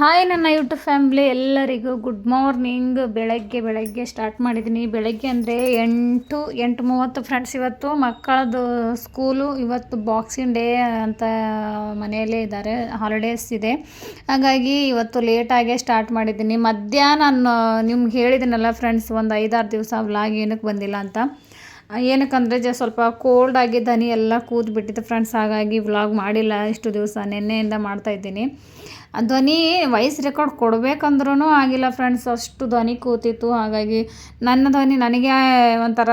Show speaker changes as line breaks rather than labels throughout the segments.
Hi ನನ್ನ YouTube family ಎಲ್ಲರಿಗೂ good morning. ಬೆಳಗ್ಗೆ ಬೆಳಗ್ಗೆ ಸ್ಟಾರ್ಟ್ ಮಾಡಿದ್ದೀನಿ. ಬೆಳಗ್ಗೆ ಅಂದರೆ ಎಂಟು ಎಂಟು ಮೂವತ್ತು ಫ್ರೆಂಡ್ಸ್ ಇವತ್ತು. ಮಕ್ಕಳದು ಸ್ಕೂಲು ಇವತ್ತು ಬಾಕ್ಸಿಂಗ್ ಡೇ ಅಂತ ಮನೆಯಲ್ಲೇ ಇದ್ದಾರೆ. ಹಾಲಿಡೇಸ್ ಇದೆ. ಹಾಗಾಗಿ ಇವತ್ತು ಲೇಟಾಗೇ ಸ್ಟಾರ್ಟ್ ಮಾಡಿದ್ದೀನಿ. ಮಧ್ಯಾಹ್ನ ನಾನು ನಿಮ್ಗೆ ಹೇಳಿದ್ದೀನಲ್ಲ ಫ್ರೆಂಡ್ಸ್ ಒಂದು ಐದಾರು ದಿವಸ ವ್ಲಾಗ್ ಏನಕ್ಕೆ ಬಂದಿಲ್ಲ ಅಂತ. ಏನಕ್ಕಂದರೆ ಜ ಸ್ವಲ್ಪ ಕೋಲ್ಡ್ ಆಗಿ ದನಿ ಎಲ್ಲ ಕೂತ್ ಬಿಟ್ಟಿತ್ತು ಫ್ರೆಂಡ್ಸ್ ಹಾಗಾಗಿ ವ್ಲಾಗ್ ಮಾಡಿಲ್ಲ. ಇಷ್ಟು ದಿವಸ ನಿನ್ನೆಯಿಂದ ಮಾಡ್ತಾಯಿದ್ದೀನಿ ಧ್ವನಿ ವಾಯ್ಸ್ ರೆಕಾರ್ಡ್ ಕೊಡಬೇಕಂದ್ರೂ ಆಗಿಲ್ಲ ಫ್ರೆಂಡ್ಸ್ ಅಷ್ಟು ಧ್ವನಿ ಕೂತಿತ್ತು. ಹಾಗಾಗಿ ನನ್ನ ಧ್ವನಿ ನನಗೆ ಒಂಥರ,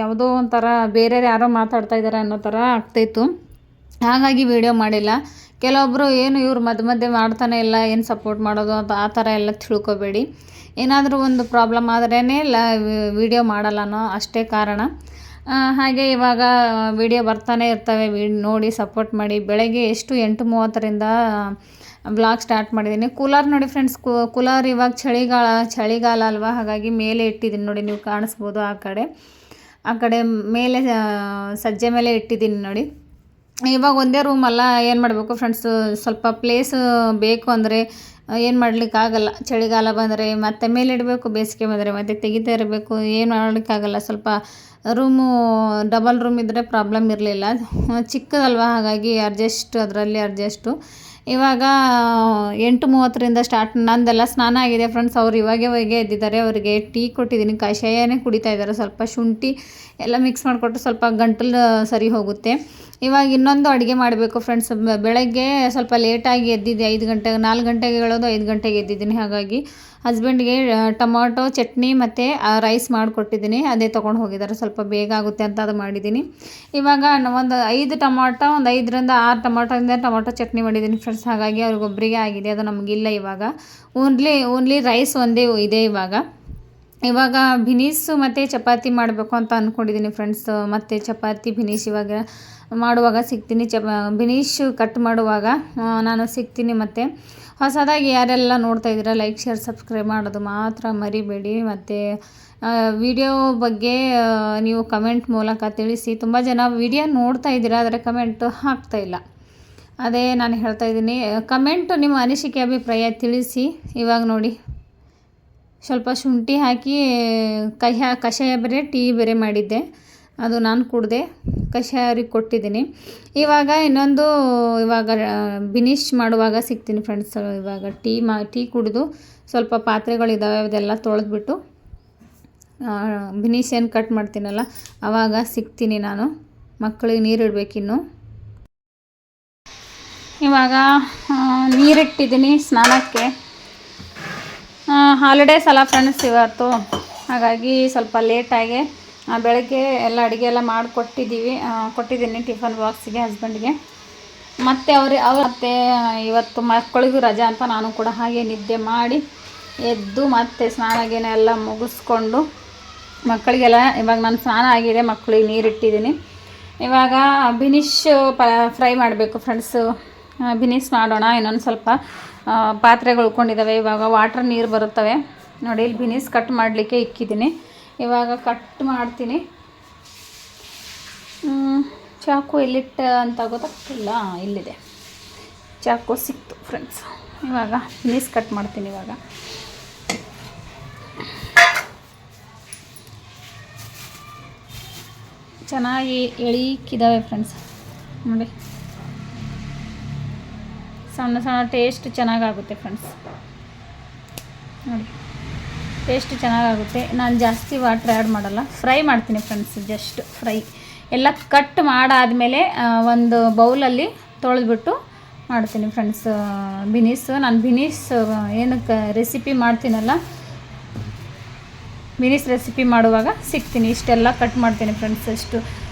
ಯಾವುದೋ ಒಂಥರ ಬೇರೆ ಯಾರೋ ಮಾತಾಡ್ತಾ ಇದ್ದಾರೆ ಅನ್ನೋ ಥರ ಆಗ್ತಾಯಿತ್ತು ಹಾಗಾಗಿ ವಿಡಿಯೋ ಮಾಡಿಲ್ಲ. ಕೆಲವೊಬ್ಬರು ಏನು ಇವ್ರು ಮಧ್ಯ ಮಧ್ಯೆ ಮಾಡ್ತಾನೆ ಇಲ್ಲ, ಏನು ಸಪೋರ್ಟ್ ಮಾಡೋದು ಅಂತ ಆ ಥರ ಎಲ್ಲ ತಿಳ್ಕೊಬೇಡಿ. ಏನಾದರೂ ಒಂದು ಪ್ರಾಬ್ಲಮ್ ಆದ್ರೇ ಇಲ್ಲ ವಿಡಿಯೋ ಮಾಡಲ್ಲ ಅನ್ನೋ ಅಷ್ಟೇ ಕಾರಣ. ಹಾಗೆ ಇವಾಗ ವಿಡಿಯೋ ಬರ್ತಾನೆ ಇರ್ತವೆ. ನೋಡಿ ಸಪೋರ್ಟ್ ಮಾಡಿ. ಬೆಳಗ್ಗೆ ಎಷ್ಟು ಎಂಟು ಮೂವತ್ತರಿಂದ ಬ್ಲಾಗ್ ಸ್ಟಾರ್ಟ್ ಮಾಡಿದ್ದೀನಿ ಕೂಲರ್ ನೋಡಿ ಫ್ರೆಂಡ್ಸ್ ಕೂಲರ್ ಇವಾಗ ಚಳಿಗಾಲ ಚಳಿಗಾಲ ಅಲ್ವಾ? ಹಾಗಾಗಿ ಮೇಲೆ ಇಟ್ಟಿದ್ದೀನಿ ನೋಡಿ, ನೀವು ಕಾಣಿಸ್ಬೋದು ಆ ಕಡೆ. ಆ ಕಡೆ ಮೇಲೆ ಸಜ್ಜೆ ಮೇಲೆ ಇಟ್ಟಿದ್ದೀನಿ ನೋಡಿ. ಇವಾಗ ಒಂದೇ ರೂಮ್ ಅಲ್ಲ, ಏನು ಮಾಡಬೇಕು ಫ್ರೆಂಡ್ಸು ಸ್ವಲ್ಪ ಪ್ಲೇಸ್ ಬೇಕು ಅಂದರೆ, ಏನು ಮಾಡಲಿಕ್ಕಾಗಲ್ಲ. ಚಳಿಗಾಲ ಬಂದರೆ ಮತ್ತೆ ಮೇಲೆ ಇಡಬೇಕು, ಬೇಸಿಗೆ ಬಂದರೆ ಮತ್ತೆ ತೆಗಿತಾ ಇರಬೇಕು. ಏನು ಮಾಡಲಿಕ್ಕಾಗಲ್ಲ. ಸ್ವಲ್ಪ ರೂಮು ಡಬಲ್ ರೂಮ್ ಇದ್ದರೆ ಪ್ರಾಬ್ಲಮ್ ಇರಲಿಲ್ಲ. ಚಿಕ್ಕದಲ್ವ? ಹಾಗಾಗಿ ಅಡ್ಜಸ್ಟ್ ಅದರಲ್ಲಿ ಅಡ್ಜಸ್ಟು ಇವಾಗ, ಎಂಟು ಮೂವತ್ತರಿಂದ ಸ್ಟಾರ್ಟ್ ನಂದೆಲ್ಲ ಸ್ನಾನ ಆಗಿದೆ ಫ್ರೆಂಡ್ಸ್ ಅವ್ರು ಇವಾಗೆ ಹೋಗಿ ಎದ್ದಿದ್ದಾರೆ. ಅವರಿಗೆ ಟೀ ಕೊಟ್ಟಿದ್ದೀನಿ. ಕಷಾಯನೇ ಕುಡಿತಾ ಇದ್ದಾರೆ. ಸ್ವಲ್ಪ ಶುಂಠಿ ಎಲ್ಲ ಮಿಕ್ಸ್ ಮಾಡಿಕೊಟ್ಟು ಸ್ವಲ್ಪ ಗಂಟಲು ಸರಿ ಹೋಗುತ್ತೆ. ಇವಾಗ ಇನ್ನೊಂದು ಅಡುಗೆ ಮಾಡಬೇಕು ಫ್ರೆಂಡ್ಸ್ ಬೆಳಗ್ಗೆ ಸ್ವಲ್ಪ ಲೇಟಾಗಿ ಎದ್ದಿದ್ದೆ. ಐದು ಗಂಟೆಗೆ, ನಾಲ್ಕು ಗಂಟೆಗೆ ಹೇಳೋದು ಐದು ಗಂಟೆಗೆ ಎದ್ದಿದ್ದೀನಿ. ಹಾಗಾಗಿ ಹಸ್ಬೆಂಡ್ಗೆ ಟೊಮಾಟೊ, ಚಟ್ನಿ ಮತ್ತು ರೈಸ್ ಮಾಡಿಕೊಟ್ಟಿದ್ದೀನಿ. ಅದೇ ತೊಗೊಂಡು ಹೋಗಿದ್ದಾರೆ. ಸ್ವಲ್ಪ ಬೇಗ ಆಗುತ್ತೆ ಅಂತ ಅದು ಮಾಡಿದ್ದೀನಿ. ಇವಾಗ ಒಂದು ಐದು ಟೊಮಾಟೊ, ಒಂದು ಐದರಿಂದ ಆರು ಟೊಮಾಟೊದಿಂದ ಟೊಮಾಟೊ ಚಟ್ನಿ ಮಾಡಿದ್ದೀನಿ ಫ್ರೆಂಡ್ಸ್ ಹಾಗಾಗಿ ಅವ್ರಿಗೊಬ್ಬರಿಗೆ ಆಗಿದೆ. ಅದು ನಮಗಿಲ್ಲ ಇವಾಗ. ಓನ್ಲಿ ಓನ್ಲಿ ರೈಸ್ ಒಂದೇ ಇದೆ ಇವಾಗ. ಇವಾಗ ಬಿನೀಸು ಮತ್ತು ಚಪಾತಿ ಮಾಡಬೇಕು ಅಂತ ಅಂದ್ಕೊಂಡಿದ್ದೀನಿ ಫ್ರೆಂಡ್ಸ್ ಮತ್ತು ಚಪಾತಿ ಬಿನೀಸ್ ಇವಾಗ ಮಾಡುವಾಗ ಸಿಗ್ತೀನಿ. ಚಪ ಬಿನೀಶ್ ಕಟ್ ಮಾಡುವಾಗ ನಾನು ಸಿಗ್ತೀನಿ ಮತ್ತು. ಹೊಸದಾಗಿ ಯಾರೆಲ್ಲ ನೋಡ್ತಾ ಇದ್ದೀರಾ ಲೈಕ್ ಶೇರ್ ಸಬ್ಸ್ಕ್ರೈಬ್ ಮಾಡೋದು ಮಾತ್ರ ಮರಿಬೇಡಿ. ಮತ್ತು ವಿಡಿಯೋ ಬಗ್ಗೆ ನೀವು ಕಮೆಂಟ್ ಮೂಲಕ ತಿಳಿಸಿ. ತುಂಬ ಜನ ವಿಡಿಯೋ ನೋಡ್ತಾ ಇದ್ದೀರಾ, ಆದರೆ ಕಮೆಂಟು ಹಾಕ್ತಾ ಇಲ್ಲ. ಅದೇ ನಾನು ಹೇಳ್ತಾ ಇದ್ದೀನಿ. ಕಮೆಂಟು ನಿಮ್ಮ ಅನಿಸಿಕೆ, ಅಭಿಪ್ರಾಯ ತಿಳಿಸಿ. ಇವಾಗ ನೋಡಿ. ಸ್ವಲ್ಪ ಶುಂಠಿ ಹಾಕಿ, ಕಹ್ಯ, ಕಷಾಯ ಬೇರೆ, ಟೀ ಬೇರೆ ಮಾಡಿದ್ದೆ. ಅದು ನಾನು ಕುಡಿದೆ, ಕಷಾಯ ಅವ್ರಿಗೆ ಕೊಟ್ಟಿದ್ದೀನಿ. ಇವಾಗ ಇನ್ನೊಂದು, ಇವಾಗ ಬಿನಿಶ್ ಮಾಡುವಾಗ ಸಿಗ್ತೀನಿ ಫ್ರೆಂಡ್ಸ್ ಇವಾಗ ಟೀ ಮಾ, ಟೀ ಕುಡಿದು ಸ್ವಲ್ಪ ಪಾತ್ರೆಗಳಿದ್ದಾವೆ ಅದೆಲ್ಲ ತೊಳೆದ್ಬಿಟ್ಟು ಬಿನಿಷ್ ಏನು ಕಟ್ ಮಾಡ್ತೀನಲ್ಲ ಆವಾಗ ಸಿಗ್ತೀನಿ ನಾನು. ಮಕ್ಕಳಿಗೆ ನೀರು ಇಡಬೇಕಿನ್ನು ಇವಾಗ ನೀರಿಟ್ಟಿದ್ದೀನಿ ಸ್ನಾನಕ್ಕೆ. ಹಾಲಿಡೇಸ್ ಅಲ್ಲ ಫ್ರೆಂಡ್ಸ್ ಇವತ್ತು. ಹಾಗಾಗಿ ಸ್ವಲ್ಪ ಲೇಟಾಗಿ ಬೆಳಗ್ಗೆ ಎಲ್ಲ ಅಡುಗೆ ಎಲ್ಲ ಮಾಡಿಕೊಟ್ಟಿದ್ದೀವಿ. ಕೊಟ್ಟಿದ್ದೀನಿ ಟಿಫನ್ ಬಾಕ್ಸಿಗೆ ಹಸ್ಬೆಂಡ್ಗೆ ಮತ್ತು ಅವ್ರ, ಅವ್ರು ಮತ್ತೆ ಇವತ್ತು ಮಕ್ಕಳಿಗೂ ರಜಾ ಅಂತ ನಾನು ಕೂಡ ಹಾಗೆ ನಿದ್ದೆ ಮಾಡಿ ಎದ್ದು ಮತ್ತೆ ಎಲ್ಲ ಮುಗಿಸ್ಕೊಂಡು ಮಕ್ಕಳಿಗೆಲ್ಲ ಇವಾಗ ನಾನು ಸ್ನಾನ ಆಗಿದೆ, ಮಕ್ಕಳಿಗೆ ನೀರಿಟ್ಟಿದ್ದೀನಿ. ಇವಾಗ ಬಿನಿಶ್, ಪ ಫ್ರೈ ಮಾಡಬೇಕು ಫ್ರೆಂಡ್ಸು ಬಿನಿಸ್ ಮಾಡೋಣ ಇನ್ನೊಂದು ಸ್ವಲ್ಪ. ಪಾತ್ರೆಗಳು ಉಳ್ಕೊಂಡಿದ್ದಾವೆ ಇವಾಗ ವಾಟ್ರ್ ನೀರು ಬರುತ್ತವೆ. ನೋಡಿ, ಇಲ್ಲಿ ಬಿನಿಸ್ ಕಟ್ ಮಾಡಲಿಕ್ಕೆ ಇಕ್ಕಿದ್ದೀನಿ. ಇವಾಗ ಕಟ್ ಮಾಡ್ತೀನಿ. ಚಾಕು ಎಲ್ಲಿಟ್ಟ ಅಂತ ಗೊತ್ತಾಗ್ತಿಲ್ಲ. ಇಲ್ಲಿದೆ. ಚಾಕು ಸಿಕ್ತು ಫ್ರೆಂಡ್ಸ್ ಇವಾಗ ಬಿನಿಸ್ ಕಟ್ ಮಾಡ್ತೀನಿ ಇವಾಗ. ಚೆನ್ನಾಗಿ ಎಳೀಕಿದ್ದಾವೆ ಫ್ರೆಂಡ್ಸ್ ನೋಡಿ. ಸಣ್ಣ ಸಣ್ಣ ಟೇಸ್ಟ್ ಚೆನ್ನಾಗಾಗುತ್ತೆ ಫ್ರೆಂಡ್ಸ್ ನೋಡಿ ಟೇಸ್ಟ್ ಚೆನ್ನಾಗಾಗುತ್ತೆ. ನಾನು ಜಾಸ್ತಿ ವಾಟ್ರ್ ಆ್ಯಡ್ ಮಾಡಲ್ಲ. ಫ್ರೈ ಮಾಡ್ತೀನಿ ಫ್ರೆಂಡ್ಸ್ ಜಸ್ಟ್ ಫ್ರೈ ಎಲ್ಲ ಕಟ್ ಮಾಡಾದಮೇಲೆ ಒಂದು ಬೌಲಲ್ಲಿ ತೊಳೆದ್ಬಿಟ್ಟು ಮಾಡ್ತೀನಿ ಫ್ರೆಂಡ್ಸ್ ಬಿನೀಸ್. ನಾನು ಬಿನೀಸ್ ಏನಕ್ಕೆ ರೆಸಿಪಿ ಮಾಡ್ತೀನಲ್ಲ ಬಿನೀಸ್ ರೆಸಿಪಿ ಮಾಡುವಾಗ ಸಿಗ್ತೀನಿ. ಇಷ್ಟೆಲ್ಲ ಕಟ್ ಮಾಡ್ತೀನಿ ಫ್ರೆಂಡ್ಸ್ ಎಷ್ಟು ಆ,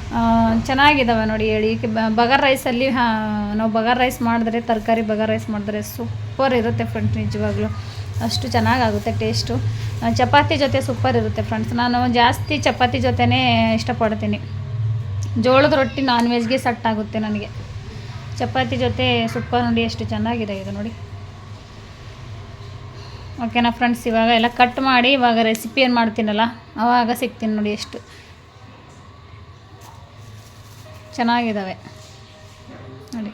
ಚೆನ್ನಾಗಿದ್ದಾವೆ ನೋಡಿ ಹೇಳಿ. ಬಗರ್ ರೈಸಲ್ಲಿ ಹಾಂ, ನಾವು ಬಗರ್ ರೈಸ್ ಮಾಡಿದ್ರೆ, ತರಕಾರಿ ಬಗರ್ ರೈಸ್ ಮಾಡಿದ್ರೆ ಸೂಪರ್ ಇರುತ್ತೆ ಫ್ರೆಂಡ್ಸ್ ನಿಜವಾಗ್ಲೂ. ಅಷ್ಟು ಚೆನ್ನಾಗಾಗುತ್ತೆ ಟೇಸ್ಟು ಚಪಾತಿ ಜೊತೆ ಸೂಪರ್ ಇರುತ್ತೆ ಫ್ರೆಂಡ್ಸ್ ನಾನು ಜಾಸ್ತಿ ಚಪಾತಿ ಜೊತೆನೇ ಇಷ್ಟಪಡ್ತೀನಿ. ಜೋಳದ ರೊಟ್ಟಿ ನಾನ್ ವೆಜ್ಗೆ ಸಟ್ ಆಗುತ್ತೆ ನನಗೆ. ಚಪಾತಿ ಜೊತೆ ಸೂಪರ್ ನೋಡಿ ಎಷ್ಟು ಚೆನ್ನಾಗಿದೆ ಇದು ನೋಡಿ. ಓಕೆನಾ ಫ್ರೆಂಡ್ಸ್ ಇವಾಗ ಎಲ್ಲ ಕಟ್ ಮಾಡಿ, ಇವಾಗ ರೆಸಿಪಿ ಏನು ಮಾಡ್ತೀನಲ್ಲ ಆವಾಗ ಸಿಗ್ತೀನಿ ನೋಡಿ ಎಷ್ಟು. ಚೆನ್ನಾಗಿದ್ದಾವೆ. ನೋಡಿ.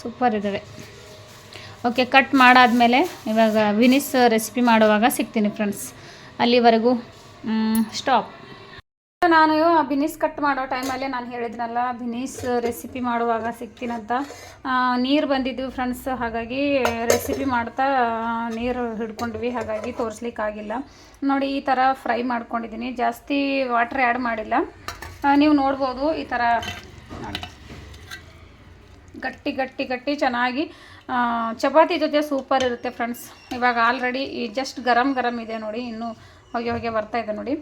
ಸೂಪರ್ ಇದ್ದಾವೆ. ಓಕೆ ಕಟ್ ಮಾಡಾದಮೇಲೆ ಇವಾಗ ವಿನಿಸ್ ರೆಸಿಪಿ ಮಾಡುವಾಗ ಸಿಗ್ತೀನಿ ಫ್ರೆಂಡ್ಸ್ ಅಲ್ಲಿವರೆಗೂ ಸ್ಟಾಪ್ ನಾನು ಬಿನಿಸ್ ಕಟ್ ಮಾಡೋ ಟೈಮಲ್ಲೇ ನಾನು ಹೇಳಿದ್ನಲ್ಲ ಬಿನಿಸ್ ರೆಸಿಪಿ ಮಾಡುವಾಗ ಸಿಗ್ತೀನಂತ ನೀರು ಬಂದಿದ್ವಿ ಫ್ರೆಂಡ್ಸ್ ಹಾಗಾಗಿ ರೆಸಿಪಿ ಮಾಡ್ತಾ ನೀರು ಹಿಡ್ಕೊಂಡ್ವಿ, ಹಾಗಾಗಿ ತೋರಿಸ್ಲಿಕ್ಕಾಗಿಲ್ಲ. ನೋಡಿ, ಈ ಥರ ಫ್ರೈ ಮಾಡ್ಕೊಂಡಿದ್ದೀನಿ. ಜಾಸ್ತಿ ವಾಟ್ರ್ ಆ್ಯಡ್ ಮಾಡಿಲ್ಲ. ನೀವು ನೋಡ್ಬೋದು ಈ ಥರ ಗಟ್ಟಿ ಗಟ್ಟಿ ಗಟ್ಟಿ ಚೆನ್ನಾಗಿ ಚಪಾತಿ ಜೊತೆ ಸೂಪರ್ ಇರುತ್ತೆ ಫ್ರೆಂಡ್ಸ್. ಇವಾಗ ಆಲ್ರೆಡಿ ಈ ಜಸ್ಟ್ ಗರಂ ಗರಂ ಇದೆ ನೋಡಿ, ಇನ್ನೂ ಹೊಗೆ ಹೊಗೆ ಬರ್ತಾ ಇದೆ ನೋಡಿ.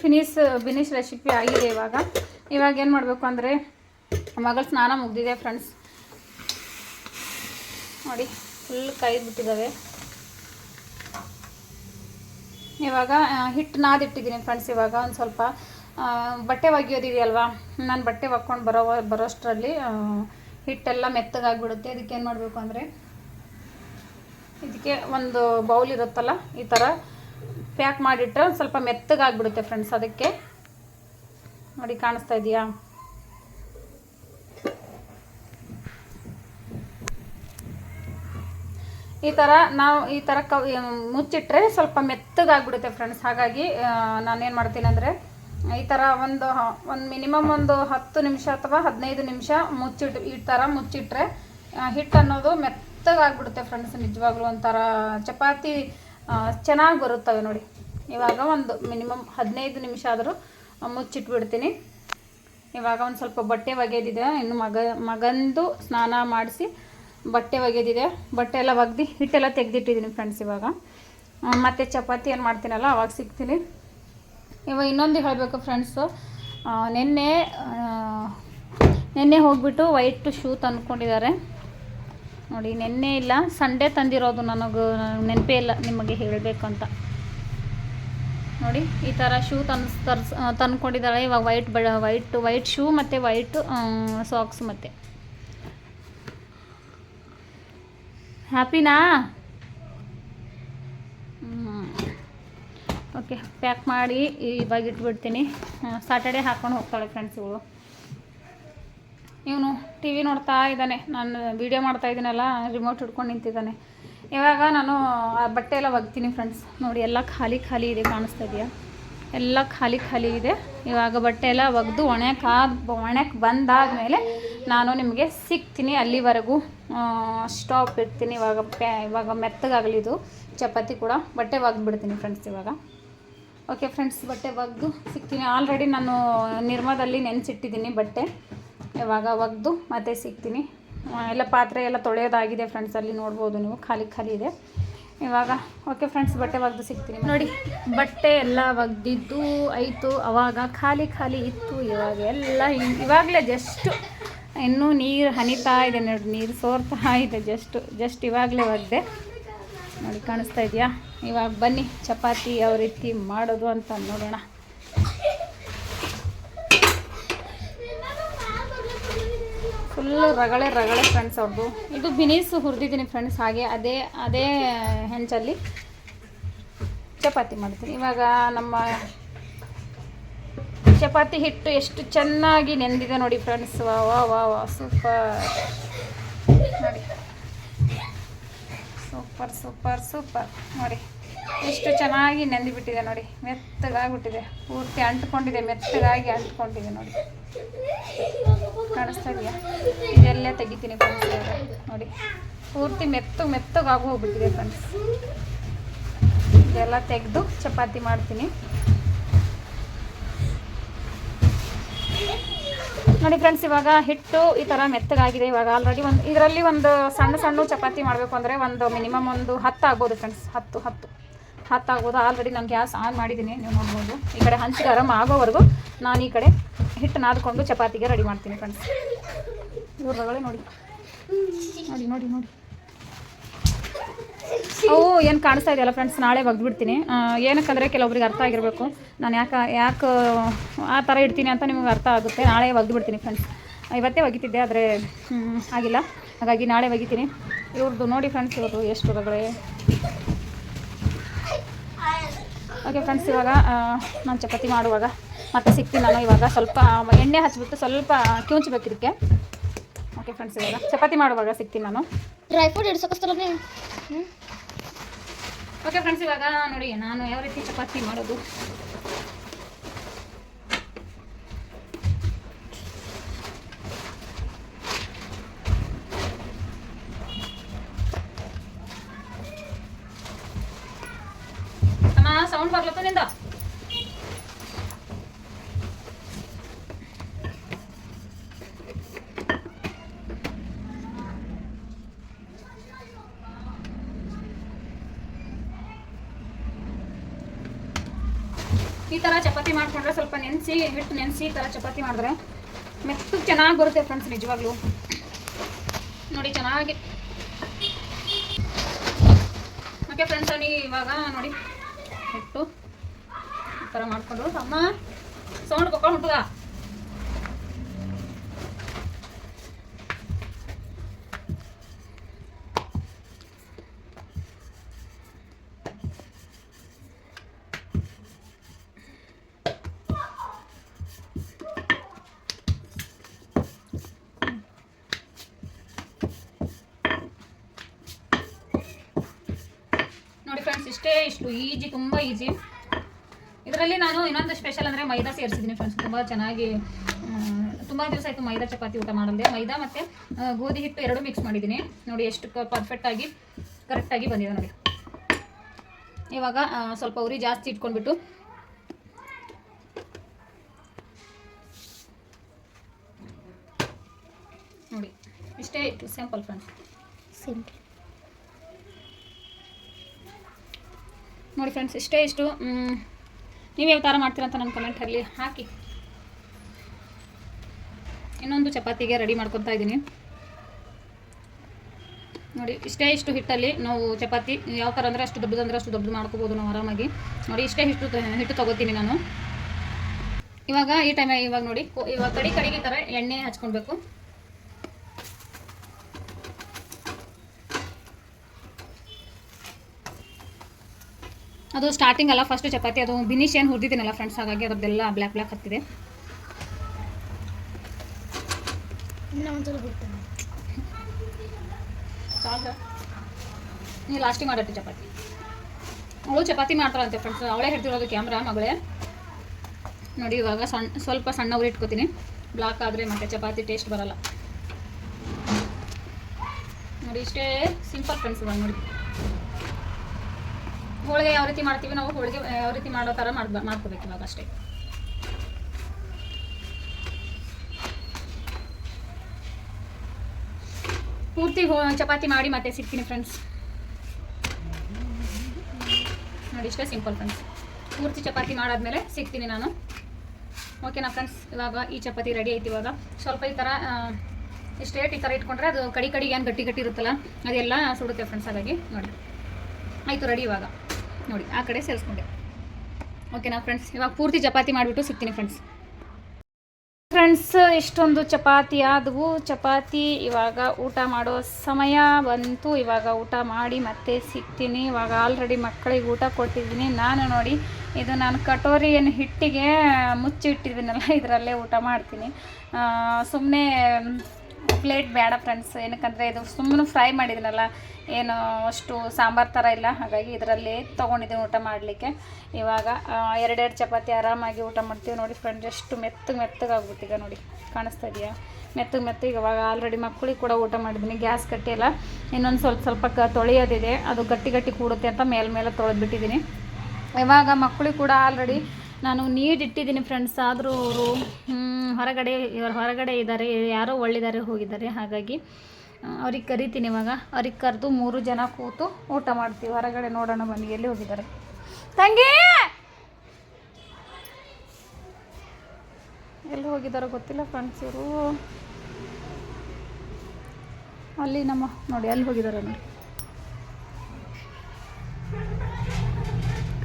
ಫಿನಿಶ್ ಬಿನಿಶ್ ರೆಸಿಪಿ ಆಗಿದೆ ಇವಾಗ. ಇವಾಗ ಏನು ಮಾಡಬೇಕು ಅಂದರೆ, ಮಗಳ ಸ್ನಾನ ಮುಗ್ದಿದೆ ಫ್ರೆಂಡ್ಸ್. ನೋಡಿ ಫುಲ್ ಕೈ ಬಿಟ್ಟಿದ್ದಾವೆ. ಇವಾಗ ಹಿಟ್ಟು ನಾದಿಟ್ಟಿದ್ದೀನಿ ಫ್ರೆಂಡ್ಸ್ ಇವಾಗ, ಒಂದು ಸ್ವಲ್ಪ ಬಟ್ಟೆ ಒಗೆಯೋದಿದೆಯಲ್ವಾ? ನಾನು ಬಟ್ಟೆ ಒಕ್ಕೊಂಡು ಬರೋ, ಬರೋಷ್ಟರಲ್ಲಿ ಹಿಟ್ಟೆಲ್ಲ ಮೆತ್ತಗಾಗ್ಬಿಡುತ್ತೆ. ಅದಕ್ಕೆ ಏನು ಮಾಡಬೇಕು ಅಂದರೆ, ಇದಕ್ಕೆ ಒಂದು ಬೌಲ್ ಇರುತ್ತಲ್ಲ, ಈ ಥರ ಪ್ಯಾಕ್ ಮಾಡಿಟ್ರೆ ಸ್ವಲ್ಪ ಮೆತ್ತಗಾಗ್ಬಿಡುತ್ತೆ ಫ್ರೆಂಡ್ಸ್ ಅದಕ್ಕೆ. ನೋಡಿ, ಕಾಣಿಸ್ತಾ ಇದೆಯಾ? ಈ ಥರ ನಾವು ಈ ಥರ ಕವ್ ಮುಚ್ಚಿಟ್ರೆ ಸ್ವಲ್ಪ ಮೆತ್ತಗಾಗ್ಬಿಡುತ್ತೆ ಫ್ರೆಂಡ್ಸ್ ಹಾಗಾಗಿ ನಾನೇನು ಮಾಡ್ತೀನಿ ಅಂದರೆ, ಈ ಥರ ಒಂದು ಒಂದು ಮಿನಿಮಮ್ ಒಂದು ಹತ್ತು ನಿಮಿಷ ಅಥವಾ ಹದಿನೈದು ನಿಮಿಷ ಮುಚ್ಚಿಟ್ಟು ಈ ಥರ ಮುಚ್ಚಿಟ್ರೆ ಹಿಟ್ಟು ಅನ್ನೋದು ಮೆತ್ತಗಾಗ್ಬಿಡುತ್ತೆ ಫ್ರೆಂಡ್ಸ್ ನಿಜವಾಗ್ಲೂ ಒಂಥರ ಚಪಾತಿ ಚೆನ್ನಾಗಿ ಬರುತ್ತವೆ ನೋಡಿ. ಇವಾಗ ಒಂದು ಮಿನಿಮಮ್ ಹದಿನೈದು ನಿಮಿಷ ಆದರೂ ಮುಚ್ಚಿಟ್ಬಿಡ್ತೀನಿ. ಇವಾಗ ಒಂದು ಸ್ವಲ್ಪ ಬಟ್ಟೆ ಒಗೆದಿದೆ. ಇನ್ನು ಮಗ, ಮಗಂದು ಸ್ನಾನ ಮಾಡಿಸಿ ಬಟ್ಟೆ ಒಗೆದಿದೆ. ಬಟ್ಟೆ ಎಲ್ಲ ಒಗ್ದು, ಹಿಟ್ಟೆಲ್ಲ ತೆಗೆದಿಟ್ಟಿದ್ದೀನಿ ಫ್ರೆಂಡ್ಸ್ ಇವಾಗ. ಮತ್ತು ಚಪಾತಿ ಏನು ಮಾಡ್ತೀನಲ್ಲ, ಅವಾಗ ಸಿಗ್ತೀನಿ. ಇವಾಗ ಇನ್ನೊಂದು ಹೇಳಬೇಕು ಫ್ರೆಂಡ್ಸು ನಿನ್ನೆ ನಿನ್ನೆ ಹೋಗ್ಬಿಟ್ಟು ವೈಟ್ ಶೂ ತಂದ್ಕೊಂಡಿದ್ದಾರೆ. ನೋಡಿ, ನಿನ್ನೆ ಇಲ್ಲ ಸಂಡೇ ತಂದಿರೋದು ನನಗೆ, ನೆನಪೇ ಇಲ್ಲ ನಿಮಗೆ ಹೇಳಬೇಕು ಅಂತ ನೋಡಿ, ಈ ಥರ ಶೂ ತಂದು, ತರ್ಸ್ ತಂದ್ಕೊಂಡಿದ್ದಾಳೆ ಇವಾಗ ವೈಟ್ ಬ ವೈಟ್ ವೈಟ್ ಶೂ ಮತ್ತು ವೈಟ್ ಸಾಕ್ಸ್ ಮತ್ತು. ಹ್ಯಾಪಿನಾ ಓಕೆ ಪ್ಯಾಕ್ ಮಾಡಿ ಇವಾಗ ಇಟ್ಬಿಡ್ತೀನಿ. ಸಾಟರ್ಡೆ ಹಾಕ್ಕೊಂಡು ಹೋಗ್ತಾಳೆ ಫ್ರೆಂಡ್ಸ್ ಇವಳು ಇವನು ಟಿ ವಿ ನೋಡ್ತಾ ಇದ್ದಾನೆ. ನಾನು ವೀಡಿಯೋ ಮಾಡ್ತಾ ಇದ್ದೀನಲ್ಲ ರಿಮೋಟ್ ಹಿಡ್ಕೊಂಡು ನಿಂತಿದ್ದಾನೆ. ಇವಾಗ ನಾನು ಆ ಬಟ್ಟೆ ಎಲ್ಲ ಒಗ್ತೀನಿ ಫ್ರೆಂಡ್ಸ್ ನೋಡಿ, ಎಲ್ಲ ಖಾಲಿ ಖಾಲಿ ಇದೆ, ಕಾಣಿಸ್ತಾ ಇದೆಯಾ? ಎಲ್ಲ ಖಾಲಿ ಖಾಲಿ ಇದೆ. ಇವಾಗ ಬಟ್ಟೆ ಎಲ್ಲ ಒಗೆದು ಒಣಕಾದ ಒಣಕ್ಕೆ ಬಂದಾದಮೇಲೆ ನಾನು ನಿಮಗೆ ಸಿಗ್ತೀನಿ ಅಲ್ಲಿವರೆಗೂ. ಸ್ಟಾಪ್ ಇಡ್ತೀನಿ. ಇವಾಗ ಪ್ಯಾ ಇವಾಗ ಮೆತ್ತಗಾಗಲಿದು. ಚಪಾತಿ ಕೂಡ ಬಟ್ಟೆ ಒಗ್ಬಿಡ್ತೀನಿ ಫ್ರೆಂಡ್ಸ್ ಇವಾಗ. ಓಕೆ ಫ್ರೆಂಡ್ಸ್ ಬಟ್ಟೆ ಒಗೆದು ಸಿಗ್ತೀನಿ. ಆಲ್ರೆಡಿ ನಾನು ನಿರ್ಮಾದಲ್ಲಿ ನೆನೆಸಿಟ್ಟಿದ್ದೀನಿ ಬಟ್ಟೆ. ಇವಾಗ ಒಗೆದು ಮತ್ತೆ ಸಿಗ್ತೀನಿ. ಎಲ್ಲ ಪಾತ್ರೆ ಎಲ್ಲ ತೊಳೆಯೋದಾಗಿದೆ ಫ್ರೆಂಡ್ಸ್ ಅಲ್ಲಿ ನೋಡ್ಬೋದು ನೀವು. ಖಾಲಿ ಖಾಲಿ ಇದೆ. ಇವಾಗ ಓಕೆ ಫ್ರೆಂಡ್ಸ್ ಬಟ್ಟೆ ಒಗೆದು ಸಿಗ್ತೀನಿ. ನೋಡಿ, ಬಟ್ಟೆ ಎಲ್ಲ ಒಗೆದಿದ್ದು ಆಯಿತು. ಅವಾಗ ಖಾಲಿ ಖಾಲಿ ಇತ್ತು, ಇವಾಗ ಎಲ್ಲ ಇವಾಗಲೇ ಜಸ್ಟ್ ಇನ್ನೂ ನೀರು ಹನಿತಾ ಇದೆ. ನೋಡಿ, ನೀರು ಸೋರ್ತಾ ಇದೆ ಜಸ್ಟ್ ಜಸ್ಟ್ ಇವಾಗಲೇ ಒಗೆದೆ. ನೋಡಿ, ಕಾಣಿಸ್ತಾ ಇದೆಯಾ? ಇವಾಗ ಬನ್ನಿ, ಚಪಾತಿ ಯಾವ ರೀತಿ ಮಾಡೋದು ಅಂತ ನೋಡೋಣ. ಫುಲ್ಲು ರಗಳೆ ರಗಳೆ ಫ್ರೆಂಡ್ಸ್ ಅವ್ರದ್ದು ಇದು ಬಿನೀಸ್ ಹುರಿದಿದ್ದೀನಿ ಫ್ರೆಂಡ್ಸ್ ಹಾಗೆ, ಅದೇ ಅದೇ ಹೆಂಚಲ್ಲಿ ಚಪಾತಿ ಮಾಡ್ತೀನಿ. ಇವಾಗ ನಮ್ಮ ಚಪಾತಿ ಹಿಟ್ಟು ಎಷ್ಟು ಚೆನ್ನಾಗಿ ನೆಂದಿದೆ ನೋಡಿ ಫ್ರೆಂಡ್ಸ್ ವಾ ವಾ ವಾ ವಾ ಸೂಪರ್ ನೋಡಿ. ಸೂಪರ್ ಸೂಪರ್ ಸೂಪರ್ ನೋಡಿ. ಎಷ್ಟು ಚೆನ್ನಾಗಿ ನೆಂದಿಬಿಟ್ಟಿದೆ ನೋಡಿ. ಮೆತ್ತಗಾಗ್ಬಿಟ್ಟಿದೆ. ಪೂರ್ತಿ ಅಂಟ್ಕೊಂಡಿದೆ, ಮೆತ್ತಗಾಗಿ ಅಂಟ್ಕೊಂಡಿದೆ ನೋಡಿ. ಕಾಣಿಸ್ತಾ ಇದೆಯಾ? ಇದೆಲ್ಲ ತೆಗಿತೀನಿ ನೋಡಿ. ಪೂರ್ತಿ ಮೆತ್ತ, ಮೆತ್ತಗಾಗಿ ಹೋಗ್ಬಿಟ್ಟಿದೆ ಫ್ರೆಂಡ್ಸ್ ಇದೆಲ್ಲ ತೆಗೆದು ಚಪಾತಿ ಮಾಡ್ತೀನಿ. ನೋಡಿ ಫ್ರೆಂಡ್ಸ್ ಇವಾಗ ಹಿಟ್ಟು ಈ ಥರ ಮೆತ್ತಗಾಗಿದೆ. ಇವಾಗ ಆಲ್ರೆಡಿ ಒಂದು ಇದರಲ್ಲಿ ಒಂದು ಸಣ್ಣ ಸಣ್ಣ ಚಪಾತಿ ಮಾಡಬೇಕು ಅಂದರೆ ಒಂದು ಮಿನಿಮಮ್ ಒಂದು ಹತ್ತು ಆಗ್ಬೋದು ಫ್ರೆಂಡ್ಸ್ ಹತ್ತು ಹತ್ತು. ಹತ್ತು ಆಗ್ಬೋದು ಆಲ್ರೆಡಿ ನಾನು ಗ್ಯಾಸ್ ಆನ್ ಮಾಡಿದ್ದೀನಿ ನೀವು ನೋಡ್ಬೋದು. ಈ ಕಡೆ ಹಂಚಿಗೆ ಆರಾಮ ಆಗೋವರೆಗೂ ನಾನು ಈ ಕಡೆ ಹಿಟ್ಟು ನಾದ್ಕೊಂಡು ಚಪಾತಿಗೆ ರೆಡಿ ಮಾಡ್ತೀನಿ ಫ್ರೆಂಡ್ಸ್ ಇವ್ರಗಳೇ ನೋಡಿ. ನೋಡಿ ನೋಡಿ ನೋಡಿ. ಅವು ಏನು ಕಾಣಿಸ್ತಾ ಇದೆಯಲ್ಲ ಫ್ರೆಂಡ್ಸ್ ನಾಳೆ ಒಗ್ದ್ಬಿಡ್ತೀನಿ. ಏನಕ್ಕಂದರೆ ಕೆಲವೊಬ್ರಿಗೆ ಅರ್ಥ ಆಗಿರಬೇಕು. ನಾನು ಯಾಕೆ ಯಾಕೆ, ಆ ಥರ ಇಡ್ತೀನಿ ಅಂತ ನಿಮಗೆ ಅರ್ಥ ಆಗುತ್ತೆ. ನಾಳೆ ಒಗ್ದ್ಬಿಡ್ತೀನಿ ಫ್ರೆಂಡ್ಸ್ ಇವತ್ತೇ ಒಗಿತಿದ್ದೆ, ಆದರೆ ಆಗಿಲ್ಲ. ಹಾಗಾಗಿ ನಾಳೆ ಒಗಿತೀನಿ. ಇವ್ರದ್ದು ನೋಡಿ ಫ್ರೆಂಡ್ಸ್ ಇವರು ಎಷ್ಟು ಹೊರಗಡೆ ಓಕೆ ಫ್ರೆಂಡ್ಸ್ ಇವಾಗ ನಾನು ಚಪಾತಿ ಮಾಡುವಾಗ ಮತ್ತೆ ಸಿಗ್ತೀನಿ ನಾನು ಇವಾಗ ಸ್ವಲ್ಪ ಎಣ್ಣೆ ಹಚ್ಚಿಬಿಟ್ಟು ಸ್ವಲ್ಪ ಕಿವುಚ್ಬೇಕು ಇದಕ್ಕೆ. ಓಕೆ ಫ್ರೆಂಡ್ಸ್ ಇವಾಗ ಚಪಾತಿ ಮಾಡುವಾಗ ಸಿಗ್ತೀನಿ ನಾನು.
ಡ್ರೈ ಫ್ರೂಟ್ ಇಡ್ಸಕಸ್ತಲ್ಲ
ಓಕೆ ಫ್ರೆಂಡ್ಸ್ ಇವಾಗ ನೋಡಿ ನಾನು ಯಾವ ರೀತಿ ಚಪಾತಿ ಮಾಡೋದು ಅಮ್ಮ ಸೌಂಡ್ ಬರ್ಲತ್ತ ನಿಂದ ಈ ಥರ ಚಪಾತಿ ಮಾಡಿಕೊಂಡ್ರೆ ಸ್ವಲ್ಪ ನೆನೆಸಿ, ಹಿಟ್ಟು ನೆನೆಸಿ ಈ ಥರ ಚಪಾತಿ ಮಾಡಿದ್ರೆ ಮೆತ್ತಗೆ ಚೆನ್ನಾಗಿ ಬರುತ್ತೆ ಫ್ರೆಂಡ್ಸ್ ನಿಜವಾಗ್ಲೂ. ನೋಡಿ, ಚೆನ್ನಾಗಿ. ಓಕೆ ಫ್ರೆಂಡ್ಸ್ ಅವನಿಗೆ ಇವಾಗ ನೋಡಿ, ಹಿಟ್ಟು ಈ ಥರ ಮಾಡಿಕೊಂಡು, ಅಮ್ಮ, ಸೌಂಡ್ ಕೊಕ್ಕೊಂಡು ಹುಟ್ಟುಗ ನೋಡಿ ಫ್ರೆಂಡ್ಸ್ ಇಷ್ಟು ಈಜಿ, ತುಂಬ ಈಜಿ. ಇದರಲ್ಲಿ ನಾನು ಇನ್ನೊಂದು ಸ್ಪೆಷಲ್ ಅಂದರೆ ಮೈದಾ ಸೇರಿಸಿದ್ದೀನಿ ಫ್ರೆಂಡ್ಸ್ ತುಂಬ ಚೆನ್ನಾಗಿ ತುಂಬ ದಿವಸ ಆಯಿತು ಮೈದಾ ಚಪಾತಿ ಊಟ ಮಾಡಲ್ದೆ. ಮೈದಾ ಮತ್ತು ಗೋಧಿ ಹಿಟ್ಟು ಎರಡು ಮಿಕ್ಸ್ ಮಾಡಿದ್ದೀನಿ. ನೋಡಿ ಎಷ್ಟು ಪರ್ಫೆಕ್ಟಾಗಿ ಕರೆಕ್ಟಾಗಿ ಬಂದಿದೆ ನೋಡಿ. ಇವಾಗ ಸ್ವಲ್ಪ ಉರಿ ಜಾಸ್ತಿ ಇಟ್ಕೊಂಡ್ಬಿಟ್ಟು, ನೋಡಿ, ಇಷ್ಟೇ ಇತ್ತು ಸಿಂಪಲ್ ಫ್ರೆಂಡ್ಸ್
ಸಿಂಪಲ್
ನೋಡಿ ಫ್ರೆಂಡ್ಸ್ ಇಷ್ಟೇ ಇಷ್ಟು. ನೀವು ಯಾವ ಥರ ಮಾಡ್ತೀರಂತ ನನ್ನ ಕಮೆಂಟಲ್ಲಿ ಹಾಕಿ. ಇನ್ನೊಂದು ಚಪಾತಿಗೆ ರೆಡಿ ಮಾಡ್ಕೊತಾ ಇದ್ದೀನಿ. ನೋಡಿ, ಇಷ್ಟೇ ಇಷ್ಟು ಹಿಟ್ಟಲ್ಲಿ ನಾವು ಚಪಾತಿ, ಯಾವ ಥರ ಅಂದರೆ ಅಷ್ಟು ದೊಡ್ಡದಂದ್ರೆ ಅಷ್ಟು ದೊಡ್ಡದು ಮಾಡ್ಕೋಬೋದು ನಾವು ಆರಾಮಾಗಿ. ನೋಡಿ, ಇಷ್ಟೇ ತ- ಹಿಟ್ಟು ತೊಗೋತೀನಿ ನಾನು. ಇವಾಗ ಈ ಟೈಮ್ ಇವಾಗ ನೋಡಿ, ಇವಾಗ ಕಡಿ ಕಡಿಗೆ ಥರ ಎಣ್ಣೆ ಹಚ್ಕೊಳ್ಬೇಕು. ಅದು ಸ್ಟಾರ್ಟಿಂಗ್ ಅಲ್ಲ ಫಸ್ಟ್ ಚಪಾತಿ. ಅದು ಬಿನಿಶ್ ಏನು ಹುರಿದಿದ್ದೀನಲ್ಲ ಫ್ರೆಂಡ್ಸ್ ಹಾಗಾಗಿ ಅದರದ್ದೆಲ್ಲ ಬ್ಲ್ಯಾಕ್ ಬ್ಲ್ಯಾಕ್ ಹತ್ತಿದೆ. ನೀ ಲಾಸ್ಟಿಗೆ ಮಾಡತ್ತೆ ಚಪಾತಿ. ಅವಳು ಚಪಾತಿ ಮಾಡ್ತಾಳಂತೆ ಫ್ರೆಂಡ್ಸ್ ಅವಳೇ ಹೇಳ್ತಿರೋದು ಕ್ಯಾಮ್ರಾ ಮಗಳೇ. ನೋಡಿ ಇವಾಗ ಸಣ್ಣ ಸ್ವಲ್ಪ ಸಣ್ಣ ಉರಿ ಇಟ್ಕೋತೀನಿ. ಬ್ಲಾಕ್ ಆದರೆ ಮತ್ತೆ ಚಪಾತಿ ಟೇಸ್ಟ್ ಬರಲ್ಲ. ನೋಡಿ ಇಷ್ಟೇ ಸಿಂಪಲ್ ಫ್ರೆಂಡ್ಸ್ ಇವಾಗ ನೋಡಿ. ಹೋಳಿಗೆ ಯಾವ ರೀತಿ ಮಾಡ್ತೀವಿ ನಾವು ಹೋಳಿಗೆ ಯಾವ ರೀತಿ ಮಾಡೋ ಥರ ಮಾಡ್ಬ, ಮಾಡ್ಕೋಬೇಕು ಇವಾಗ ಅಷ್ಟೇ. ಪೂರ್ತಿ ಚಪಾತಿ ಮಾಡಿ ಮತ್ತೆ ಸಿಗ್ತೀನಿ ಫ್ರೆಂಡ್ಸ್ ನೋಡಿ ಇಷ್ಟೇ ಸಿಂಪಲ್ ಫ್ರೆಂಡ್ಸ್ ಪೂರ್ತಿ ಚಪಾತಿ ಮಾಡಾದ್ಮೇಲೆ ಸಿಗ್ತೀನಿ ನಾನು. ಓಕೆನಾ ಫ್ರೆಂಡ್ಸ್ ಇವಾಗ ಈ ಚಪಾತಿ ರೆಡಿ ಐತಿ ಇವಾಗ. ಸ್ವಲ್ಪ ಈ ಥರ ಸ್ಟ್ರೇಟ್ ಈ ಥರ ಇಟ್ಕೊಂಡ್ರೆ ಅದು ಕಡಿ ಕಡಿಗೆ ಏನು ಗಟ್ಟಿ ಗಟ್ಟಿ ಇರುತ್ತಲ್ಲ, ಅದೆಲ್ಲ ಸುಡುತ್ತೆ ಫ್ರೆಂಡ್ಸ್ ಹಾಗಾಗಿ. ನೋಡಿ. ಆಯಿತು ರೆಡಿ ಇವಾಗ. ನೋಡಿ, ಆ ಕಡೆ ಸೇರಿಸ್ಕೊಂಡೆ. ಓಕೆನಾ ಫ್ರೆಂಡ್ಸ್ ಇವಾಗ ಪೂರ್ತಿ ಚಪಾತಿ ಮಾಡಿಬಿಟ್ಟು ಸಿಗ್ತೀನಿ ಫ್ರೆಂಡ್ಸ್ ಫ್ರೆಂಡ್ಸ್ ಇಷ್ಟೊಂದು ಚಪಾತಿ ಆದವು. ಚಪಾತಿ ಇವಾಗ ಊಟ ಮಾಡೋ ಸಮಯ ಬಂತು. ಇವಾಗ ಊಟ ಮಾಡಿ ಮತ್ತೆ ಸಿಗ್ತೀನಿ. ಇವಾಗ ಆಲ್ರೆಡಿ ಮಕ್ಕಳಿಗೆ ಊಟ ಕೊಟ್ಟಿದ್ದೀನಿ. ನಾನು ನೋಡಿ, ಇದು ನಾನು ಕಟೋರಿಯನ್ನು ಹಿಟ್ಟಿಗೆ ಮುಚ್ಚಿಟ್ಟಿದ್ದೀನಲ್ಲ, ಇದರಲ್ಲೇ ಊಟ ಮಾಡ್ತೀನಿ. ಸುಮ್ಮನೆ ಪ್ಲೇಟ್ ಬೇಡ ಫ್ರೆಂಡ್ಸ್. ಏನಕ್ಕಂದರೆ ಇದು ಸುಮ್ಮನೆ ಫ್ರೈ ಮಾಡಿದ್ದೀನಲ್ಲ ಏನು ಅಷ್ಟು ಸಾಂಬಾರು ಥರ ಇಲ್ಲ. ಹಾಗಾಗಿ ಇದರಲ್ಲಿ ತೊಗೊಂಡಿದ್ದೀನಿ ಊಟ ಮಾಡಲಿಕ್ಕೆ. ಇವಾಗ ಎರಡೆರಡು ಚಪಾತಿ ಆರಾಮಾಗಿ ಊಟ ಮಾಡ್ತೀವಿ ನೋಡಿ ಫ್ರೆಂಡ್ಸ್ ಎಷ್ಟು ಮೆತ್ತಗೆ ಮೆತ್ತಗೆ ಈಗ ನೋಡಿ. ಕಾಣಿಸ್ತಾ ಇದೆಯಾ? ಮೆತ್ತಗೆ ಮೆತ್ತಗೆ ಇವಾಗ ಆಲ್ರೆಡಿ ಮಕ್ಕಳಿಗೆ ಕೂಡ ಊಟ ಮಾಡಿದ್ದೀನಿ. ಗ್ಯಾಸ್ ಕಟ್ಟಿಲ್ಲ ಇನ್ನೊಂದು ಸ್ವಲ್ಪ ಸ್ವಲ್ಪ ಕ ತೊಳೆಯೋದಿದೆ. ಅದು ಗಟ್ಟಿ ಗಟ್ಟಿ ಕೂಡುತ್ತೆ ಅಂತ ಮೇಲ್ಮೇಲೆ ಮೇಲೆ ತೊಳೆದ್ಬಿಟ್ಟಿದ್ದೀನಿ. ಇವಾಗ ಮಕ್ಕಳಿಗೆ ಕೂಡ ಆಲ್ರೆಡಿ ನಾನು ನೀಡ್ ಇಟ್ಟಿದ್ದೀನಿ ಫ್ರೆಂಡ್ಸ್ ಆದರೂ ಅವರು ಹೊರಗಡೆ, ಇವರು ಹೊರಗಡೆ ಇದ್ದಾರೆ ಯಾರೋ ಒಳ್ಳಿದ್ದಾರೆ ಹೋಗಿದ್ದಾರೆ. ಹಾಗಾಗಿ ಅವ್ರಿಗೆ ಕರಿತೀನಿ ಇವಾಗ. ಅವ್ರಿಗೆ ಕರೆದು ಮೂರು ಜನ ಕೂತು ಊಟ ಮಾಡ್ತೀವಿ. ಹೊರಗಡೆ ನೋಡೋಣ ಬನ್ನಿ ಎಲ್ಲಿ ಹೋಗಿದ್ದಾರೆ. ತಂಗಿ! ಎಲ್ಲಿ ಹೋಗಿದ್ದಾರೋ ಗೊತ್ತಿಲ್ಲ ಫ್ರೆಂಡ್ಸ್ ಇವರು. ಅಲ್ಲಿ ನಮ್ಮ, ನೋಡಿ ಅಲ್ಲಿ ಹೋಗಿದ್ದಾರೆ ನೋಡಿ.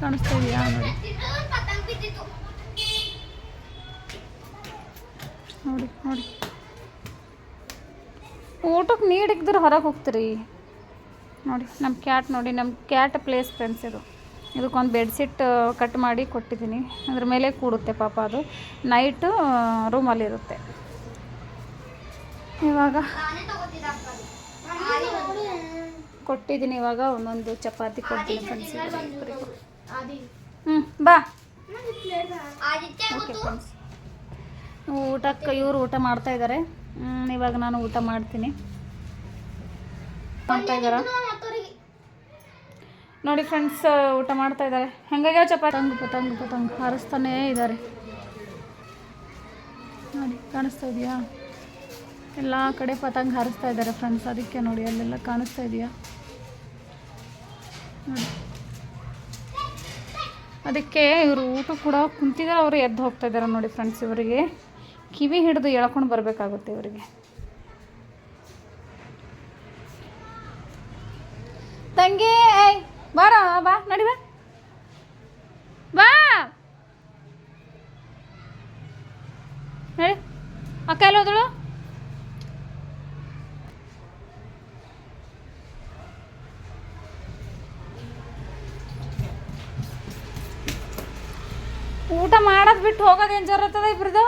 ಕಾಣಿಸ್ತಾ ಇದೆಯಾ ನೋಡಿ. ನೋಡಿ ನೋಡಿ. ಊಟಕ್ಕೆ ನೀಡಿಕ್ದ್ರೆ ಹೊರಗೆ ಹೋಗ್ತೀರಿ. ನೋಡಿ ನಮ್ಮ ಕ್ಯಾಟ್ ನೋಡಿ ನಮ್ಮ ಕ್ಯಾಟ್ ಪ್ಲೇಸ್ ಫ್ರೆಂಡ್ಸ್ ಇದು. ಇದಕ್ಕೊಂದು ಬೆಡ್ಶೀಟ್ ಕಟ್ ಮಾಡಿ ಕೊಟ್ಟಿದ್ದೀನಿ. ಅದ್ರ ಮೇಲೆ ಕೂಡುತ್ತೆ ಪಾಪ ಅದು. ನೈಟು ರೂಮಲ್ಲಿರುತ್ತೆ ಇವಾಗ ಕೊಟ್ಟಿದ್ದೀನಿ ಇವಾಗ ಒಂದೊಂದು ಚಪಾತಿ ಕೊಡ್ತೀನಿ ಫ್ರೆಂಡ್ಸ್ ಹ್ಞೂ ಬಾ. ಓಕೆ ಫ್ರೆಂಡ್ಸ್ ಊಟಕ್ಕೆ ಇವರು ಊಟ ಮಾಡ್ತಾ ಇದ್ದಾರೆ ಇವಾಗ ನಾನು ಊಟ ಮಾಡ್ತೀನಿ. ನೋಡಿ ಫ್ರೆಂಡ್ಸ್ ಊಟ ಮಾಡ್ತಾ ಇದ್ದಾರೆ ಹೆಂಗಾಗ್ಯಾವ ಚಪಾತಿ? ಪತಂಗ ಪತಂಗ ಪತಂಗ್ ಹಾರಿಸ್ತಾನೇ ಇದ್ದಾರೆ ನೋಡಿ, ಕಾಣಿಸ್ತಾ ಇದೆಯಾ? ಎಲ್ಲ ಕಡೆ ಪತಂಗ್ ಹಾರಿಸ್ತಾ ಇದ್ದಾರೆ ಫ್ರೆಂಡ್ಸ್ ಅದಕ್ಕೆ ನೋಡಿ ಅಲ್ಲೆಲ್ಲ ಕಾಣಿಸ್ತಾ ಇದೆಯಾ? ಅದಕ್ಕೆ ಇವರು ಊಟ ಕೂಡ ಕುಂತಿದ್ದಾರೆ ಅವರು ಎದ್ದು ಹೋಗ್ತಾ ಇದ್ದಾರೆ ನೋಡಿ ಫ್ರೆಂಡ್ಸ್ ಇವರಿಗೆ. ಕಿವಿ ಹಿಡಿದು ಎಳ್ಕೊಂಡು ಬರಬೇಕಾಗುತ್ತೆ ಇವರಿಗೆ. ತಂಗಿ, ಏಯ್, ಬಾರ, ಬಾ, ನಡಿ ಬಾ. ಬಾ. ನಡಿ. ಅಕ್ಕ ಎಲ್ಲ ಹೋದಳು? ಊಟ ಮಾಡೋದು ಬಿಟ್ಟು ಹೋಗೋದೇನು ಜರತ್ತದ ಇಬ್ರದು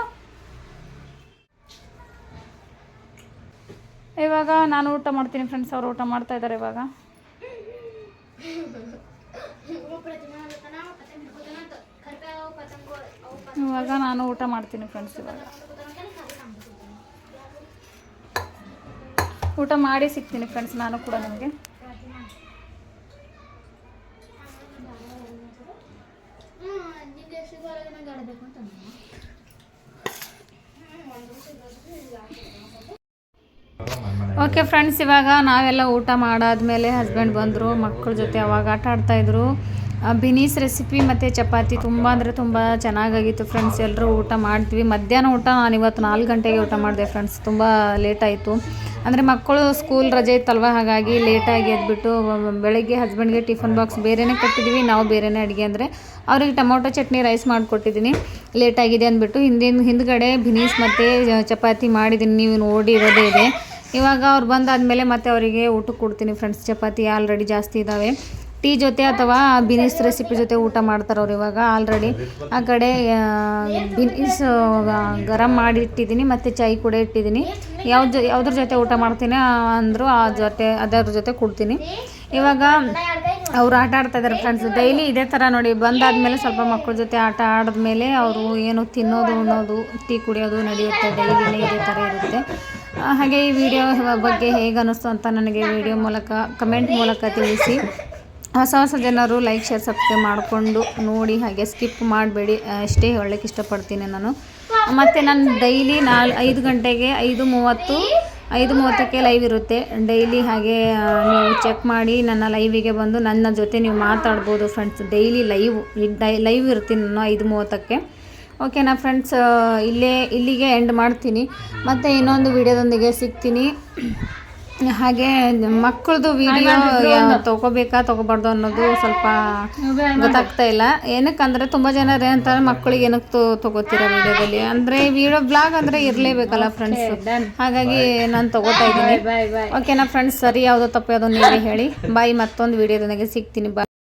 ಇವಾಗ ನಾನು ಊಟ ಮಾಡ್ತೀನಿ ಫ್ರೆಂಡ್ಸ್ ಅವ್ರು ಊಟ ಮಾಡ್ತಾ ಇದ್ದಾರೆ ಇವಾಗ. ಇವಾಗ ನಾನು ಊಟ ಮಾಡ್ತೀನಿ ಫ್ರೆಂಡ್ಸ್ ಇವಾಗ. ಊಟ ಮಾಡಿ ಸಿಗ್ತೀನಿ ಫ್ರೆಂಡ್ಸ್ ನಾನು ಕೂಡ ನಿಮಗೆ. ಓಕೆ ಫ್ರೆಂಡ್ಸ್ ಇವಾಗ ನಾವೆಲ್ಲ ಊಟ ಮಾಡಾದ್ಮೇಲೆ ಹಸ್ಬೆಂಡ್ ಬಂದರು ಮಕ್ಕಳ ಜೊತೆ ಅವಾಗ ಆಟ ಆಡ್ತಾಯಿದ್ರು ಬಿನೀಸ್ ರೆಸಿಪಿ ಮತ್ತು ಚಪಾತಿ ತುಂಬ ಅಂದರೆ ತುಂಬ ಚೆನ್ನಾಗಾಗಿತ್ತು ಫ್ರೆಂಡ್ಸ್ ಎಲ್ಲರೂ ಊಟ ಮಾಡ್ತೀವಿ. ಮಧ್ಯಾಹ್ನ ಊಟ ನಾನು ಇವತ್ತು ನಾಲ್ಕು ಗಂಟೆಗೆ ಊಟ ಮಾಡಿದೆ ಫ್ರೆಂಡ್ಸ್ ತುಂಬ ಲೇಟ್ ಆಯಿತು. ಅಂದರೆ ಮಕ್ಕಳು ಸ್ಕೂಲ್ ರಜೆ ಇತ್ತಲ್ವ, ಹಾಗಾಗಿ ಲೇಟಾಗಿ ಎದ್ಬಿಟ್ಟು ಬೆಳಗ್ಗೆ ಹಸ್ಬೆಂಡ್ಗೆ ಟಿಫನ್ ಬಾಕ್ಸ್ ಬೇರೆನೇ ಕೊಟ್ಟಿದ್ದೀವಿ ನಾವು ಬೇರೆನೇ ಅಡುಗೆ ಅಂದರೆ ಅವ್ರಿಗೆ ಟೊಮೊಟೊ ಚಟ್ನಿ ರೈಸ್ ಮಾಡಿಕೊಟ್ಟಿದ್ದೀನಿ ಲೇಟಾಗಿದೆ ಅಂದ್ಬಿಟ್ಟು ಹಿಂದಿನ, ಹಿಂದ್ಗಡೆ ಬಿನೀಸ್ ಮತ್ತು ಚಪಾತಿ ಮಾಡಿದ್ದೀನಿ ನೀವು ನೋಡಿರೋದೇ ಇದೆ. ಇವಾಗ ಅವ್ರು ಬಂದಾದಮೇಲೆ ಮತ್ತೆ ಅವರಿಗೆ ಊಟಕ್ಕೆ ಕೊಡ್ತೀನಿ ಫ್ರೆಂಡ್ಸ್ ಚಪಾತಿ ಆಲ್ರೆಡಿ ಜಾಸ್ತಿ ಇದ್ದಾವೆ ಟೀ ಜೊತೆ ಅಥವಾ ಬಿನೀಸ್ ರೆಸಿಪಿ ಜೊತೆ ಊಟ ಮಾಡ್ತಾರೆ ಅವ್ರು ಇವಾಗ ಆಲ್ರೆಡಿ ಆ ಕಡೆ ಬಿನಿಸ್ ಗರಂ ಮಾಡಿ ಇಟ್ಟಿದ್ದೀನಿ, ಮತ್ತು ಚಾಯ್ ಕೂಡ ಇಟ್ಟಿದ್ದೀನಿ. ಯಾವ್ದು ಯಾವುದ್ರ ಜೊತೆ ಊಟ ಮಾಡ್ತೀನಿ ಅಂದರೂ ಆ ಜೊತೆ, ಅದರ ಜೊತೆ ಕೊಡ್ತೀನಿ. ಇವಾಗ ಅವ್ರು ಆಟ ಆಡ್ತಾ ಇದ್ದಾರೆ ಫ್ರೆಂಡ್ಸ್ ಡೈಲಿ ಇದೇ ಥರ ನೋಡಿ, ಬಂದಾದಮೇಲೆ ಸ್ವಲ್ಪ ಮಕ್ಕಳ ಜೊತೆ ಆಟ ಆಡಿದ್ಮೇಲೆ ಅವರು ಏನು ತಿನ್ನೋದು, ಉಣ್ಣೋದು ಟೀ ಕುಡಿಯೋದು ನಡೆಯುತ್ತೆ. ಡೈಲಿನೇ ಇದೇ ಥರ ಇರುತ್ತೆ. ಹಾಗೆ ಈ ವಿಡಿಯೋ ಬಗ್ಗೆ ಹೇಗೆ ಅನ್ನಿಸ್ತು ಅಂತ ನನಗೆ ವಿಡಿಯೋ ಮೂಲಕ ಕಮೆಂಟ್ ಮೂಲಕ ತಿಳಿಸಿ. ಹೊಸ ಹೊಸ ಜನರು ಲೈಕ್ ಶೇರ್ ಸಬ್ಸ್ಕ್ರೈಬ್ ಮಾಡಿಕೊಂಡು ನೋಡಿ, ಹಾಗೆ ಸ್ಕಿಪ್ ಮಾಡಬೇಡಿ. ಅಷ್ಟೇ ಹೇಳಕ್ಕೆ ಇಷ್ಟಪಡ್ತೀನಿ ನಾನು. ಮತ್ತು ನಾನು ಡೈಲಿ ನಾಲ್, ಐದು ಗಂಟೆಗೆ ಐದು ಮೂವತ್ತು, ಐದು ಮೂವತ್ತಕ್ಕೆ ಲೈವ್ ಇರುತ್ತೆ. ಡೈಲಿ ಹಾಗೆ ನೀವು ಚೆಕ್ ಮಾಡಿ ನನ್ನ ಲೈವಿಗೆ ಬಂದು ನನ್ನ ಜೊತೆ ನೀವು ಮಾತಾಡ್ಬೋದು ಫ್ರೆಂಡ್ಸ್ ಡೈಲಿ ಲೈವ್ ಲೈವ್ ಇರ್ತೀನಿ ನಾನು ಐದು ಮೂವತ್ತಕ್ಕೆ. ಓಕೆನಾ ಫ್ರೆಂಡ್ಸ್ ಇಲ್ಲೇ ಇಲ್ಲಿಗೆ ಎಂಡ್ ಮಾಡ್ತೀನಿ. ಮತ್ತು ಇನ್ನೊಂದು ವಿಡಿಯೋದೊಂದಿಗೆ ಸಿಗ್ತೀನಿ. ಹಾಗೆ ಮಕ್ಕಳದು ವಿಡಿಯೋ ತಗೋಬೇಕಾ ತಗೋಬಾರ್ದು ಅನ್ನೋದು ಸ್ವಲ್ಪ ಗೊತ್ತಾಗ್ತಾ ಇಲ್ಲ. ಏನಕ್ಕಂದ್ರೆ ತುಂಬ ಜನ ಏನಂತಾರೆ ಮಕ್ಕಳಿಗೆ ಏನಕ್ಕೆ ತೊ ತೊಗೋತೀರಾ ವಿಡಿಯೋದಲ್ಲಿ? ಅಂದರೆ ವಿಡಿಯೋ ಬ್ಲಾಗ್ ಅಂದರೆ ಇರಲೇಬೇಕಲ್ಲ ಫ್ರೆಂಡ್ಸ್ ಹಾಗಾಗಿ ನಾನು ತಗೋತಾ ಇದ್ದೀನಿ. ಓಕೆನಾ ಫ್ರೆಂಡ್ಸ್ ಸರಿ ಯಾವುದೋ ತಪ್ಪು ಯಾವುದೋ ನೀವೇ ಹೇಳಿ. ಬಾಯ್ ಮತ್ತೊಂದು ವಿಡಿಯೋದೊಂದಿಗೆ ಸಿಗ್ತೀನಿ. ಬಾಯ್